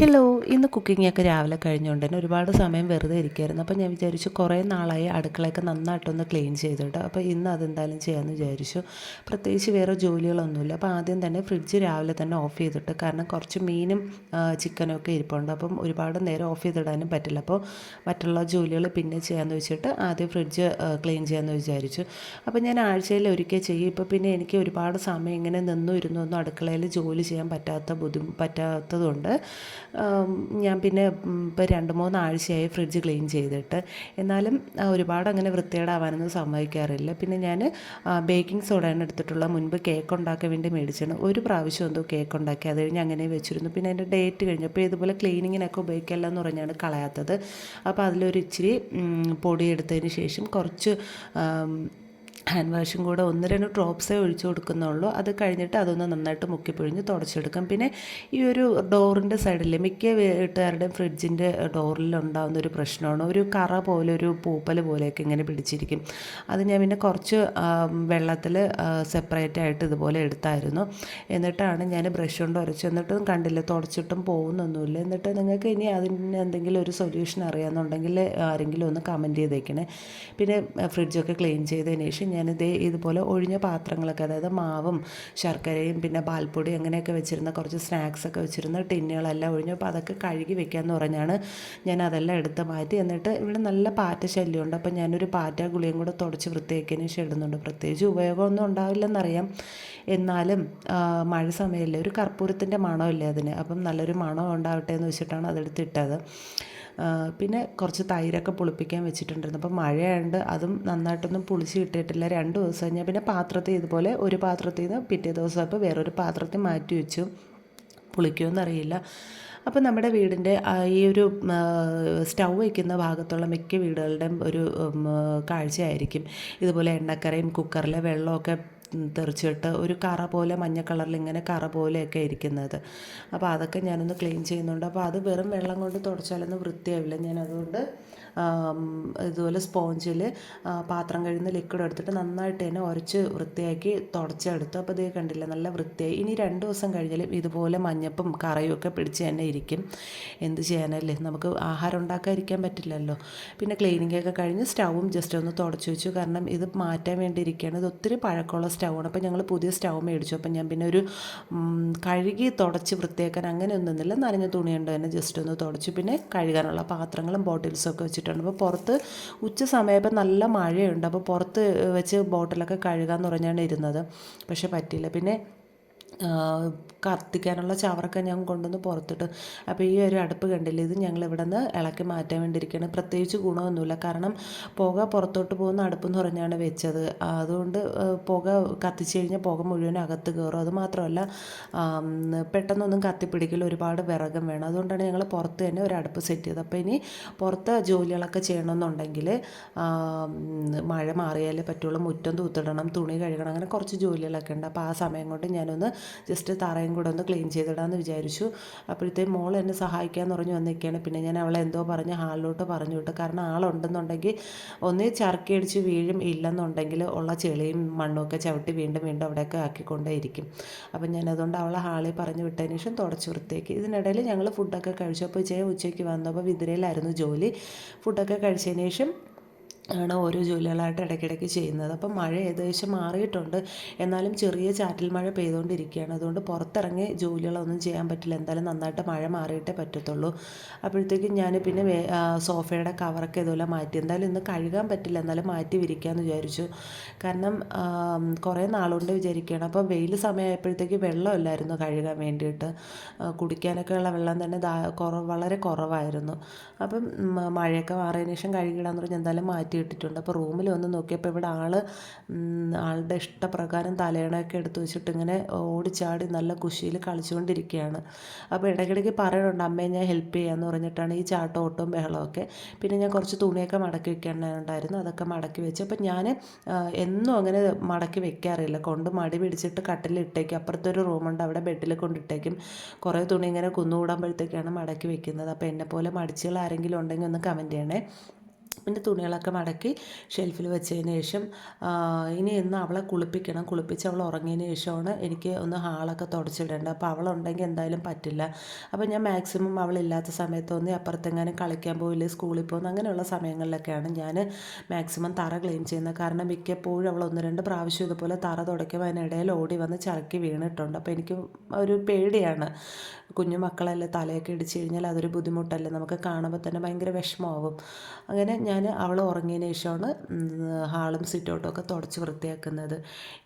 Hello ഇന്ന് cooking ഒക്കെ രാവിലെ കഴിഞ്ഞുകൊണ്ട് തന്നെ ഒരുപാട് സമയം വെറുതെ ഇരിക്കുമായിരുന്നു അപ്പോൾ ഞാൻ വിചാരിച്ചു കുറേ നാളായി അടുക്കളയൊക്കെ നന്നായിട്ടൊന്ന് ക്ലീൻ ചെയ്തിട്ട് അപ്പോൾ ഇന്ന് അതെന്തായാലും ചെയ്യാമെന്ന് വിചാരിച്ചു. പ്രത്യേകിച്ച് വേറെ ജോലികളൊന്നുമില്ല. അപ്പോൾ ആദ്യം തന്നെ ഫ്രിഡ്ജ് രാവിലെ തന്നെ ഓഫ് ചെയ്തിട്ട് കാരണം കുറച്ച് മീനും ചിക്കനും ഒക്കെ ഇരിപ്പുണ്ട്. അപ്പം ഒരുപാട് നേരം ഓഫ് ചെയ്തിടാനും പറ്റില്ല. അപ്പോൾ മറ്റുള്ള ജോലികൾ പിന്നെ ചെയ്യാമെന്ന് വെച്ചിട്ട് ആദ്യം ഫ്രിഡ്ജ് ക്ലീൻ ചെയ്യാമെന്ന് വിചാരിച്ചു. അപ്പോൾ ഞാൻ ആഴ്ചയിൽ ഒരിക്കൽ ചെയ്യും. ഇപ്പോൾ പിന്നെ എനിക്ക് ഒരുപാട് സമയം ഇങ്ങനെ നിന്നും ഇരുന്നൊന്നും അടുക്കളയിൽ ജോലി ചെയ്യാൻ പറ്റാത്ത ബുദ്ധിമു പറ്റാത്തതുകൊണ്ട് ഞാൻ പിന്നെ ഇപ്പോൾ രണ്ട് മൂന്ന് ആഴ്ചയായി ഫ്രിഡ്ജ് ക്ലീൻ ചെയ്തിട്ട്. എന്നാലും ഒരുപാട് അങ്ങനെ വൃത്തികേടാവാനൊന്നും സംഭവിക്കാറില്ല പിന്നെ ഞാൻ ബേക്കിംഗ് സോഡയാണ് എടുത്തിട്ടുള്ള. മുൻപ് കേക്ക് ഉണ്ടാക്കാൻ വേണ്ടി മേടിച്ചാണ്. ഒരു പ്രാവശ്യം എന്തോ കേക്ക് ഉണ്ടാക്കി. അത് കഴിഞ്ഞ് അങ്ങനെ വെച്ചിരുന്നു. പിന്നെ അതിന്റെ ഡേറ്റ് കഴിഞ്ഞപ്പോൾ ഇതുപോലെ ക്ലീനിങ്ങിനൊക്കെ ഉപയോഗിക്കില്ല എന്ന് പറഞ്ഞാണ് കളയാത്തത്. അപ്പോൾ അതിലൊരു ഇച്ചിരി പൊടി എടുത്തതിന് ശേഷം കുറച്ച് ഹാൻഡ് വാഷും കൂടെ ഒന്ന് രണ്ട് ഡ്രോപ്സേ ഒഴിച്ചു കൊടുക്കുന്നുള്ളൂ. അത് കഴിഞ്ഞിട്ട് അതൊന്ന് നന്നായിട്ട് മുക്കിപ്പിഴിഞ്ഞ് തുടച്ചെടുക്കാം. പിന്നെ ഈ ഒരു ഡോറിന്റെ സൈഡിൽ മിക്ക വീട്ടുകാരുടെയും ഫ്രിഡ്ജിന്റെ ഡോറിൽ ഉണ്ടാകുന്ന ഒരു പ്രശ്നമാണ്. ഒരു കറ പോലെ ഒരു പൂപ്പൽ പോലെയൊക്കെ ഇങ്ങനെ പിടിച്ചിരിക്കും. അത് ഞാൻ പിന്നെ കുറച്ച് വെള്ളത്തിൽ സെപ്പറേറ്റ് ആയിട്ട് ഇതുപോലെ എടുത്തായിരുന്നു. എന്നിട്ടാണ് ഞാൻ ബ്രഷ് കൊണ്ട് ഉരച്ച് എന്നിട്ടും കണ്ടില്ല തുടച്ചിട്ടും പോകുന്നൊന്നുമില്ല. എന്നിട്ട് നിങ്ങൾക്ക് ഇനി അതിന് എന്തെങ്കിലും ഒരു സൊല്യൂഷൻ അറിയാമെന്നുണ്ടെങ്കിൽ ആരെങ്കിലും ഒന്ന് കമന്റ് ചെയ്തേക്കണേ. പിന്നെ ഫ്രിഡ്ജൊക്കെ ക്ലീൻ ചെയ്തതിന് ശേഷം ഞാനിത് ഇതുപോലെ ഒഴിഞ്ഞ പാത്രങ്ങളൊക്കെ അതായത് മാവും ശർക്കരയും പിന്നെ പാൽപ്പൊടി അങ്ങനെയൊക്കെ വെച്ചിരുന്ന കുറച്ച് സ്നാക്സൊക്കെ വെച്ചിരുന്ന ടിന്നുകളെല്ലാം ഒഴിഞ്ഞു. അപ്പോൾ അതൊക്കെ കഴുകി വെക്കാമെന്ന് പറഞ്ഞാണ് ഞാൻ അതെല്ലാം എടുത്ത് മാറ്റി. എന്നിട്ട് ഇവിടെ നല്ല പാറ്റ ശല്യമുണ്ട്. അപ്പോൾ ഞാനൊരു പാറ്റ ഗുളിയും കൂടെ തുടച്ച് വൃത്തിയാക്കിയതിന് ശേഷം ഇടുന്നുണ്ട്. പ്രത്യേകിച്ച് ഉപയോഗമൊന്നും ഉണ്ടാവില്ലെന്നറിയാം. എന്നാലും മഴ സമയമല്ലേ ഒരു കർപ്പൂരത്തിന്റെ മണമല്ലേ അതിന്? അപ്പം നല്ലൊരു മണം ഉണ്ടാവട്ടെ എന്ന് വെച്ചിട്ടാണ് അതെടുത്തിട്ടത്. പിന്നെ കുറച്ച് തൈരൊക്കെ പുളിപ്പിക്കാൻ വെച്ചിട്ടുണ്ടായിരുന്നു. അപ്പോൾ മഴയായതുകൊണ്ട് അതും നന്നായിട്ടൊന്നും പുളിച്ച് കിട്ടിയിട്ടില്ല. രണ്ട് ദിവസം കഴിഞ്ഞാൽ പിന്നെ പാത്രത്തിൽ ഇതുപോലെ ഒരു പാത്രത്തിൽ നിന്ന് പിറ്റേ ദിവസം അപ്പോൾ വേറൊരു പാത്രത്തിൽ മാറ്റി വെച്ചു. പുളിക്കുമെന്നറിയില്ല അപ്പോൾ നമ്മുടെ വീടിന്റെ ഈ ഒരു സ്റ്റൗ വയ്ക്കുന്ന ഭാഗത്തുള്ള മിക്ക വീടുകളുടെയും ഒരു കാഴ്ചയായിരിക്കും. ഇതുപോലെ എണ്ണക്കറയും കുക്കറിലെ വെള്ളമൊക്കെ തെറിച്ചിട്ട് ഒരു കറ പോലെ മഞ്ഞ കളറിൽ ഇങ്ങനെ കറ പോലെയൊക്കെ ഇരിക്കുന്നത്. അപ്പോൾ അതൊക്കെ ഞാനൊന്ന് ക്ലീൻ ചെയ്യുന്നുണ്ട്. അപ്പോൾ അത് വെറും വെള്ളം കൊണ്ട് തുടച്ചാലൊന്നും വൃത്തിയാവില്ല. ഞാൻ അതുകൊണ്ട് ഇതുപോലെ സ്പോഞ്ചിൽ പാത്രം കഴിയുന്ന ലിക്വിഡ് എടുത്തിട്ട് നന്നായിട്ട് തന്നെ ഉരച്ച് വൃത്തിയാക്കി തുടച്ചെടുത്തു. അപ്പോൾ ഇതേ കണ്ടില്ല നല്ല വൃത്തിയായി. ഇനി രണ്ട് ദിവസം കഴിഞ്ഞാലും ഇതുപോലെ മഞ്ഞപ്പും കറയും ഒക്കെ പിടിച്ച് തന്നെ ഇരിക്കും. എന്ത് ചെയ്യാനല്ലേ? നമുക്ക് ആഹാരം ഉണ്ടാക്കാതിരിക്കാൻ പറ്റില്ലല്ലോ. പിന്നെ ക്ലീനിങ് ഒക്കെ കഴിഞ്ഞ് സ്റ്റൗവും ജസ്റ്റ് ഒന്ന് തുടച്ച് വെച്ചു. കാരണം ഇത് മാറ്റാൻ വേണ്ടി ഇരിക്കുകയാണ് ഇത് ഒത്തിരി പഴക്കമുള്ള സ്റ്റൗവാണ്. അപ്പോൾ ഞങ്ങൾ പുതിയ സ്റ്റൗ മേടിച്ചു. അപ്പം ഞാൻ പിന്നെ ഒരു കഴുകി തുടച്ച് വൃത്തിയാക്കാൻ അങ്ങനെ ഒന്നുമില്ല നനഞ്ഞ തുണി കൊണ്ട് തന്നെ ജസ്റ്റ് ഒന്ന് തുടച്ചു. പിന്നെ കഴുകാനുള്ള പാത്രങ്ങളും ബോട്ടിൽസും ഒക്കെ വെച്ചിട്ടുണ്ട്. അപ്പോൾ പുറത്ത് ഉച്ച സമയപ്പോൾ നല്ല മഴയുണ്ട്. അപ്പോൾ പുറത്ത് വെച്ച് ബോട്ടിലൊക്കെ കഴുകാമെന്ന് പറഞ്ഞാണ് ഇരുന്നത്. പക്ഷേ പറ്റിയില്ല. പിന്നെ കത്തിക്കാനുള്ള ചവറൊക്കെ ഞാൻ കൊണ്ടുവന്ന് പുറത്തിട്ട്. അപ്പോൾ ഈ ഒരു അടുപ്പ് കണ്ടില്ല ഇത് ഞങ്ങൾ ഇവിടെ നിന്ന് ഇളക്കി മാറ്റാൻ വേണ്ടിയിരിക്കുകയാണ്. പ്രത്യേകിച്ച് ഗുണമൊന്നുമില്ല. കാരണം പുക പുറത്തോട്ട് പോകുന്ന അടുപ്പ് എന്ന് പറഞ്ഞാണ് വെച്ചത്. അതുകൊണ്ട് പുക കത്തിച്ച് കഴിഞ്ഞാൽ പുക മുഴുവൻ അകത്ത് കയറും. അതുമാത്രമല്ല പെട്ടെന്നൊന്നും കത്തിപ്പിടിക്കില്ല ഒരുപാട് വിറകം വേണം. അതുകൊണ്ടാണ് ഞങ്ങൾ പുറത്ത് തന്നെ ഒരു അടുപ്പ് സെറ്റ് ചെയ്തത്. അപ്പോൾ ഇനി പുറത്ത് ജോലികളൊക്കെ ചെയ്യണമെന്നുണ്ടെങ്കിൽ മഴ മാറിയാലേ പറ്റുള്ളൂ. മുറ്റം തൂത്തിടണം തുണി കഴുകണം അങ്ങനെ കുറച്ച് ജോലികളൊക്കെ ഉണ്ട്. അപ്പോൾ ആ സമയം കൊണ്ട് ഞാനൊന്ന് ജസ്റ്റ് തറയും കൂടെ ഒന്ന് ക്ലീൻ ചെയ്തിടാമെന്ന് വിചാരിച്ചു. അപ്പോഴത്തേക്കും മോൾ എന്നെ സഹായിക്കാമെന്ന് പറഞ്ഞു വന്നിരിക്കുകയാണ് പിന്നെ ഞാൻ അവളെ എന്തോ പറഞ്ഞ് ഹാളിലോട്ട് പറഞ്ഞു വിട്ടു കാരണം ആളുണ്ടെന്നുണ്ടെങ്കിൽ ഒന്നേ ചർക്കയടിച്ച് വീഴും ഇല്ലെന്നുണ്ടെങ്കിൽ ഉള്ള ചെളിയും മണ്ണുമൊക്കെ ചവിട്ടി വീണ്ടും വീണ്ടും അവിടെയൊക്കെ ആക്കിക്കൊണ്ടേ ഇരിക്കും അപ്പം ഞാൻ അതുകൊണ്ട് അവളെ ഹാളിൽ പറഞ്ഞു വിട്ടതിന് ശേഷം തുടച്ചു വൃത്തിയാക്കി. ഇതിനിടയിൽ ഞങ്ങൾ ഫുഡൊക്കെ കഴിച്ചു. അപ്പോൾ ചെയ്യാൻ ഉച്ചയ്ക്ക് വന്നപ്പോൾ വിതിരയിലായിരുന്നു ജോലി. ഫുഡൊക്കെ കഴിച്ചതിന് ശേഷം ആണ് ഓരോ ജോലികളായിട്ട് ഇടയ്ക്കിടയ്ക്ക് ചെയ്യുന്നത്. അപ്പം മഴ ഏകദേശം മാറിയിട്ടുണ്ട്. എന്നാലും ചെറിയ ചാറ്റൽ മഴ പെയ്തുകൊണ്ടിരിക്കുകയാണ്. അതുകൊണ്ട് പുറത്തിറങ്ങി ജോലികളൊന്നും ചെയ്യാൻ പറ്റില്ല. എന്തായാലും നന്നായിട്ട് മഴ മാറിയിട്ടേ പറ്റത്തുള്ളൂ. അപ്പോഴത്തേക്കും ഞാൻ പിന്നെ സോഫയുടെ കവറൊക്കെ ഇതുപോലെ മാറ്റി. എന്തായാലും ഇന്ന് കഴുകാൻ പറ്റില്ല. എന്നാലും മാറ്റി വിരിക്കാമെന്ന് വിചാരിച്ചു. കാരണം കുറേ നാളുകൊണ്ട് വിചാരിക്കുകയാണ്. അപ്പോൾ വെയിൽ സമയമായപ്പോഴത്തേക്ക് വെള്ളമില്ലായിരുന്നു കഴുകാൻ വേണ്ടിയിട്ട്. കുടിക്കാനൊക്കെ ഉള്ള വെള്ളം തന്നെ വളരെ കുറവായിരുന്നു. അപ്പം മഴയൊക്കെ മാറിയതിന് ശേഷം കഴുകിടാന്ന് പറഞ്ഞാൽ എന്തായാലും മാറ്റി ഇട്ടിട്ടുണ്ട് അപ്പോൾ റൂമിൽ വന്ന് നോക്കിയപ്പോൾ ഇവിടെ ആൾ ആളുടെ ഇഷ്ടപ്രകാരം തലയണയൊക്കെ എടുത്ത് വെച്ചിട്ട് ഇങ്ങനെ ഓടിച്ചാടി നല്ല കുശിയിൽ കളിച്ചുകൊണ്ടിരിക്കുകയാണ്. അപ്പോൾ ഇടയ്ക്കിടയ്ക്ക് പറയുന്നുണ്ട് അമ്മയെ ഞാൻ ഹെൽപ്പ് ചെയ്യാമെന്ന് പറഞ്ഞിട്ടാണ് ഈ ചാട്ടോട്ടവും ബഹളമൊക്കെ പിന്നെ ഞാൻ കുറച്ച് തുണിയൊക്കെ മടക്കി വെക്കാനുണ്ടായിരുന്നു അതൊക്കെ മടക്കി വെച്ച് അപ്പോൾ ഞാൻ എന്നും അങ്ങനെ മടക്കി വെക്കാറില്ല. കൊണ്ട് മടി പിടിച്ചിട്ട് കട്ടിലിട്ടേക്കും അപ്പുറത്തെ ഒരു റൂമുണ്ട് അവിടെ ബെഡിൽ കൊണ്ടിട്ടേക്കും കുറേ തുണി ഇങ്ങനെ കുന്നുകൂടുമ്പോഴത്തേക്കാണ് മടക്കി വെക്കുന്നത്. അപ്പോൾ എന്നെപ്പോലെ മടിച്ചുകൾ ആരെങ്കിലും ഉണ്ടെങ്കിൽ ഒന്ന് കമന്റ് ചെയ്യണേ. പിന്നെ തുണികളൊക്കെ മടക്കി ഷെൽഫിൽ വെച്ചതിന് ശേഷം ഇനി ഇന്ന് അവളെ കുളിപ്പിക്കണം. കുളിപ്പിച്ച് അവൾ ഉറങ്ങിയതിന് ശേഷമാണ് എനിക്ക് ഒന്ന് ഹാളൊക്കെ തുടച്ചിടേണ്ടത്. അപ്പോൾ അവളുണ്ടെങ്കിൽ എന്തായാലും പറ്റില്ല. അപ്പോൾ ഞാൻ മാക്സിമം അവളില്ലാത്ത സമയത്തൊന്ന് അപ്പുറത്തെങ്ങാനും കളിക്കാൻ പോയില്ലേ സ്കൂളിൽ പോകുന്ന അങ്ങനെയുള്ള സമയങ്ങളിലൊക്കെയാണ് ഞാൻ മാക്സിമം തറ ക്ലീൻ ചെയ്യുന്നത്. കാരണം മിക്കപ്പോഴും അവൾ ഒന്ന് രണ്ട് പ്രാവശ്യം ഇതുപോലെ തറ തുടയ്ക്കുമ്പോൾ അതിനിടയിൽ ഓടി വന്ന് ചറക്കി വീണിട്ടുണ്ട്. അപ്പോൾ എനിക്ക് ഒരു പേടിയാണ്. കുഞ്ഞു മക്കളല്ലേ തലയൊക്കെ ഇടിച്ചു കഴിഞ്ഞാൽ അതൊരു ബുദ്ധിമുട്ടല്ലേ? നമുക്ക് കാണുമ്പോൾ തന്നെ ഭയങ്കര വിഷമമാവും. അങ്ങനെ ഞാൻ അവൾ ഉറങ്ങിയതിന് ശേഷമാണ് ഹാളും സിറ്റൗട്ടും ഒക്കെ തുടച്ച് വൃത്തിയാക്കുന്നത്.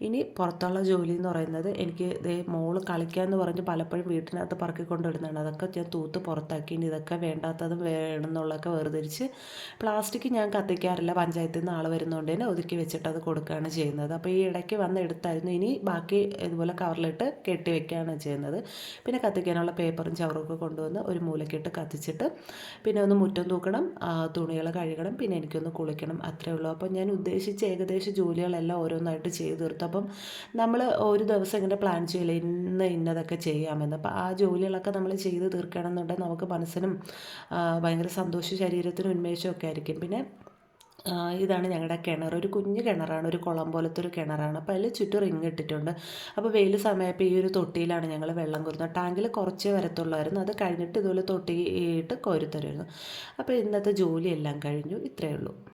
ഇനി പുറത്തുള്ള ജോലി എന്ന് പറയുന്നത് എനിക്ക് ദേ മോൾ കളിക്കാമെന്ന് പറഞ്ഞ് പലപ്പോഴും വീട്ടിനകത്ത് പറക്കി കൊണ്ടുവിടുന്നതാണ് അതൊക്കെ ഞാൻ തൂത്ത് പുറത്താക്കി ഇനി ഇതൊക്കെ വേണ്ടാത്തതും വേണമെന്നുള്ളതൊക്കെ വേർതിരിച്ച് പ്ലാസ്റ്റിക് ഞാൻ കത്തിക്കാറില്ല. പഞ്ചായത്തിൽ നിന്ന് ആൾ വരുന്നതുകൊണ്ട് തന്നെ ഒതുക്കി വെച്ചിട്ട് അത് കൊടുക്കുകയാണ് ചെയ്യുന്നത്. അപ്പോൾ ഈ ഇടയ്ക്ക് വന്ന് എടുത്തായിരുന്നു. ഇനി ബാക്കി ഇതുപോലെ കവറിലിട്ട് കെട്ടി വെക്കുകയാണ് ചെയ്യുന്നത്. പിന്നെ കത്തിക്കാനുള്ള പേപ്പറും ചവറും ഒക്കെ കൊണ്ടുവന്ന് ഒരു മൂലക്കിട്ട് കത്തിച്ചിട്ട് പിന്നെ ഒന്ന് മുറ്റം തൂക്കണം തുണികൾ കഴുകണം. പിന്നെ എനിക്കൊന്ന് കുളിക്കണം അത്രേ ഉള്ളൂ. അപ്പോൾ ഞാൻ ഉദ്ദേശിച്ച ഏകദേശം ജോലികളെല്ലാം ഓരോന്നായിട്ട് ചെയ്തു തീർത്തു. അപ്പം നമ്മൾ ഒരു ദിവസം ഇങ്ങനെ പ്ലാൻ ചെയ്യില്ല ഇന്ന് ഇന്നതൊക്കെ ചെയ്യാമെന്ന്. അപ്പോൾ ആ ജോലികളൊക്കെ നമ്മൾ ചെയ്ത് തീർക്കണം എന്നുണ്ടെങ്കിൽ നമുക്ക് മനസ്സിനും ഭയങ്കര സന്തോഷം ശരീരത്തിനും ഉന്മേഷമൊക്കെ ആയിരിക്കും. പിന്നെ ഇതാണ് ഞങ്ങളുടെ കിണർ. ഒരു കുഞ്ഞു കിണറാണ് ഒരു കുളം പോലത്തെ ഒരു കിണറാണ്. അപ്പോൾ അതിൽ ചുറ്റും റിങ് ഇട്ടിട്ടുണ്ട്. അപ്പോൾ വെയിൽ സമയപ്പോൾ ഈ ഒരു തൊട്ടിയിലാണ് ഞങ്ങൾ വെള്ളം കോരുന്നത്. ടാങ്കിൽ കുറച്ചേ വരത്തുള്ളായിരുന്നു. അത് കഴിഞ്ഞിട്ട് ഇതുപോലെ തൊട്ടിയിട്ട് കോരിത്തരുമായിരുന്നു അപ്പോൾ ഇന്നത്തെ ജോലിയെല്ലാം കഴിഞ്ഞു. ഇത്രയേ ഉള്ളൂ.